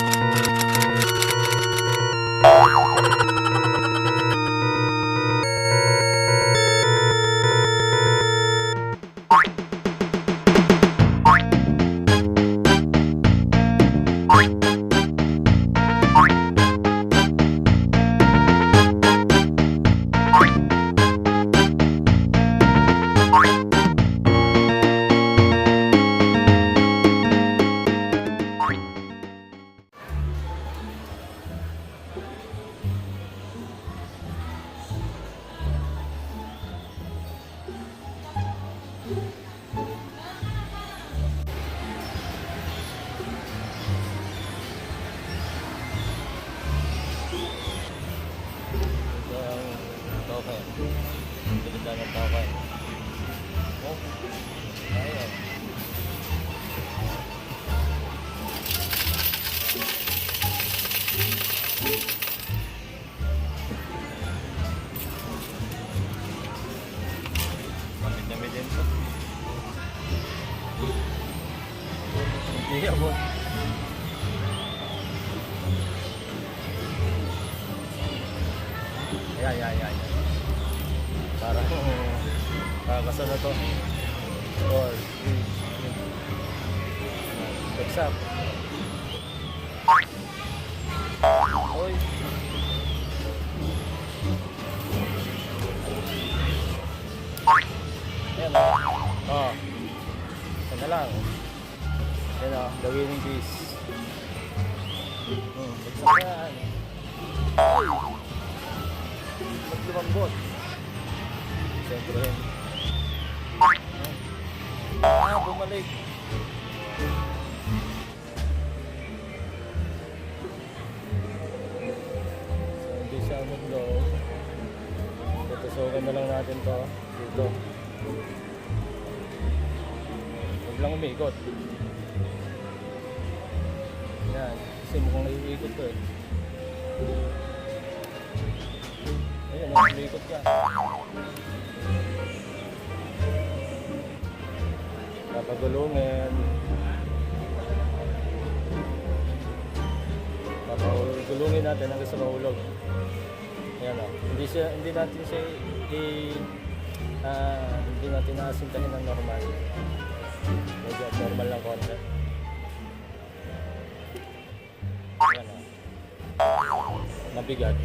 Ito toke. Ganda ng toke. Oh. Ayun. Kapit na din to. Hindi ako. Ayan, ayan, ayan. Parang kakasa na to. Three, three. What's up? Oy. Ayan o. Oh. Ito na lang. Ayan o, the winning bees. Hmm, bagsak na yan. Ay! Ba't lumambot? Siyempre. Ah, bumalik. So, hindi siya mag-low. Tutusukan na lang natin to dito. Huwag lang umikot. Yan. Kasi mukhang naiikot to eh. Ayun, umiikot ka. Papagulungin. Papagulungin natin hanggang sa mahulog. Ayan o. Hindi, siya, hindi natin siya i... ah, hindi natin naasintahin ng normal. Medyo abnormal lang konti. Ayan o. Mabigat.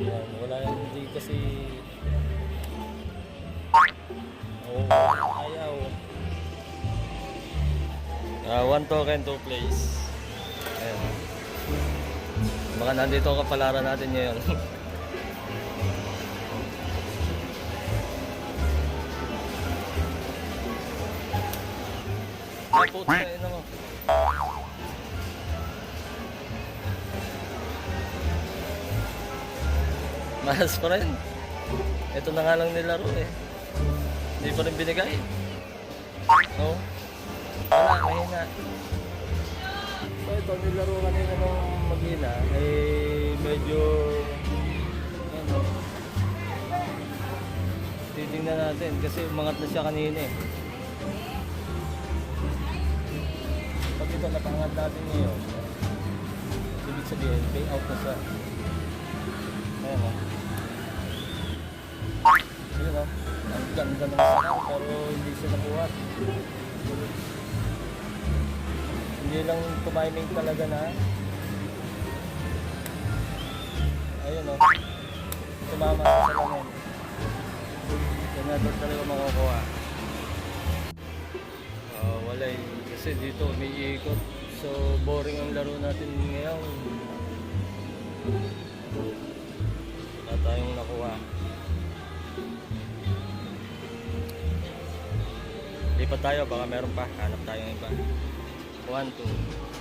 Ayan, wala yan. Hindi kasi... Oo, ayaw. Ah, one token, two plays. Ayan. Baka nandito ang kapalaran natin ngayon. Ay, pa rin. Ito na nga lang nilaro eh. Hindi pa rin binigay. Oo. Wala, mahina. So ito, nilaro kanina nung magina. Eh, medyo... Ano, titingnan natin kasi umangat na siya kanina eh. Pag ito napangat natin ngayon, ibig sabihin, pay out na siya. Ganda ng sarap pero hindi siya nakuha. Hindi lang tumiming talaga na. Ayun o. Tumama sa salamin. Yan na doon talaga makukuha. Ah, wala eh. Kasi dito umiikot. So boring ang laro natin ngayon. Wala tayong nakuha. Lipat tayo, baka meron pa. Hanap tayo ng iba. 1, 2,